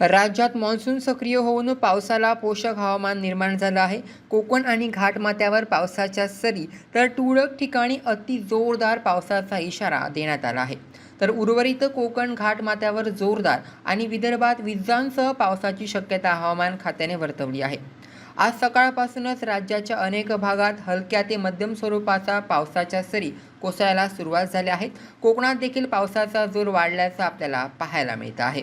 राज्यात मान्सून सक्रिय होऊन पावसाला पोषक हवामान निर्माण झालं आहे. कोकण आणि घाटमाथ्यावर पावसाच्या सरी तर तुरळक ठिकाणी अति जोरदार पावसाचा इशारा देण्यात आला आहे. तर उर्वरित कोकण घाटमाथ्यावर जोरदार आणि विदर्भात विजांसह पावसाची शक्यता हवामान खात्याने वर्तवली आहे. आज सकाळपासूनच राज्याच्या अनेक भागात हलक्या ते मध्यम स्वरूपाचा पावसाच्या सरी कोसळायला सुरुवात झाल्या आहेत. कोकणात देखील पावसाचा जोर वाढल्याचं आपल्याला पाहायला मिळतं आहे.